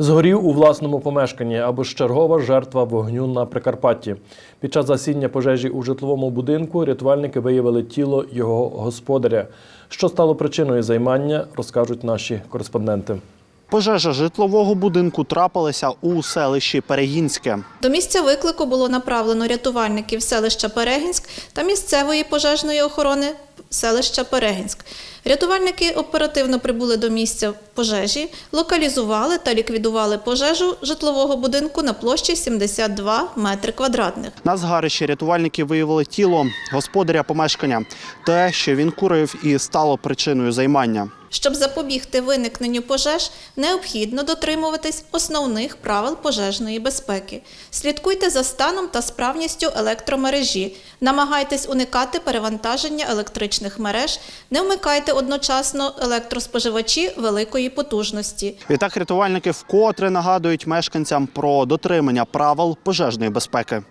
Згорів у власному помешканні або ж чергова жертва вогню на Прикарпатті. Під час засіння пожежі у житловому будинку рятувальники виявили тіло його господаря. Що стало причиною займання, розкажуть наші кореспонденти. Пожежа житлового будинку трапилася у селищі Перегінське. До місця виклику було направлено рятувальників селища Перегінськ та місцевої пожежної охорони селища Перегінськ. Рятувальники оперативно прибули до місця пожежі, локалізували та ліквідували пожежу житлового будинку на площі 72 метри квадратних. На згарищі рятувальники виявили тіло господаря помешкання. Те, що він курив, і стало причиною займання. Щоб запобігти виникненню пожеж, необхідно дотримуватись основних правил пожежної безпеки. Слідкуйте за станом та справністю електромережі, намагайтесь уникати перевантаження електричних мереж, не вмикайте одночасно електроспоживачі великої потужності. Відтак рятувальники вкотре нагадують мешканцям про дотримання правил пожежної безпеки.